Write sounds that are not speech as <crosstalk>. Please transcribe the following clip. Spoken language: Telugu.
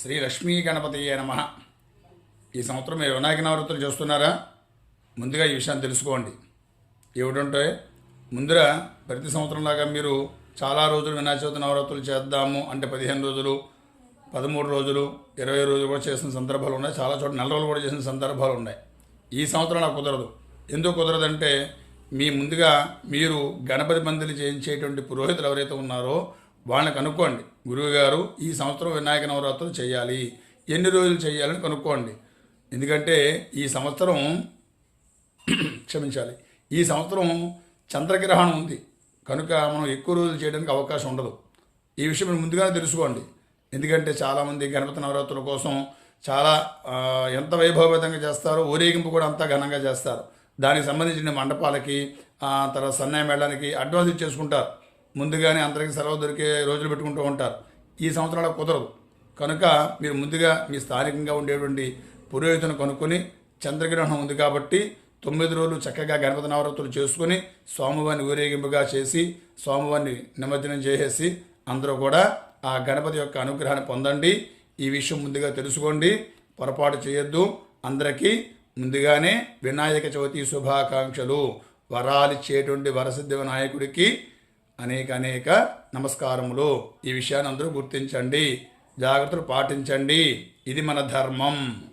శ్రీ లక్ష్మీ గణపతి నమ. ఈ సంవత్సరం మీరు వినాయక నవరాత్రులు చేస్తున్నారా? ముందుగా ఈ విషయాన్ని తెలుసుకోండి. ఏమిటంటే ముందర ప్రతి సంవత్సరంలాగా మీరు చాలా రోజులు వినాయక చవితి నవరాత్రులు చేద్దాము అంటే పదిహేను రోజులు పదమూడు రోజులు ఇరవై రోజులు కూడా చేసిన సందర్భాలు ఉన్నాయి. చాలా చోట్ల నెల రోజులు కూడా చేసిన సందర్భాలు ఉన్నాయి. ఈ సంవత్సరం నాకు కుదరదు. ఎందుకు కుదరదంటే మీ ముందుగా మీరు గణపతి మందిని చేయించేటువంటి పురోహితులు ఎవరైతే ఉన్నారో వాళ్ళని కనుక్కోండి. గురువు గారు ఈ సంవత్సరం వినాయక నవరాత్రులు చేయాలి. ఎన్ని రోజులు చేయాలని కనుక్కోండి. ఎందుకంటే ఈ సంవత్సరం <clears throat> క్షమించాలి. ఈ సంవత్సరం చంద్రగ్రహణం ఉంది. కనుక మనం ఎక్కువ రోజులు చేయడానికి అవకాశం ఉండదు. ఈ విషయం ముందుగానే తెలుసుకోండి. ఎందుకంటే చాలామంది గణపతి నవరాత్రుల కోసం చాలా ఎంత వైభవతంగా చేస్తారో ఊరేగింపు కూడా అంతా ఘనంగా చేస్తారు. దానికి సంబంధించిన మండపాలకి తర్వాత సన్నాయి మేళానికి అడ్వాన్స్ ఇచ్చేసుకుంటారు ముందుగానే అందరికీ సెలవు దొరికే రోజులు పెట్టుకుంటూ ఉంటారు. ఈ సంవత్సరం అలా కుదరదు. కనుక మీరు ముందుగా మీ స్థానికంగా ఉండేటువంటి పురోహితుని కొనుక్కొని చంద్రగ్రహణం ఉంది కాబట్టి తొమ్మిది రోజులు చక్కగా గణపతి నవరాత్రులు చేసుకుని స్వామివారిని ఊరేగింపుగా చేసి స్వామివారిని నిమజ్జనం చేసేసి అందరూ కూడా ఆ గణపతి యొక్క అనుగ్రహాన్ని పొందండి. ఈ విషయం ముందుగా తెలుసుకోండి. పొరపాటు చేయొద్దు. అందరికీ ముందుగానే వినాయక చవితి శుభాకాంక్షలు. వరాలిచ్చేటువంటి వరసిద్ధి వినాయకుడికి అనేక అనేక నమస్కారములు. ఈ విషయాన్ని అందరూ గుర్తించండి. జాగ్రత్తలు పాటించండి. ఇది మన ధర్మం.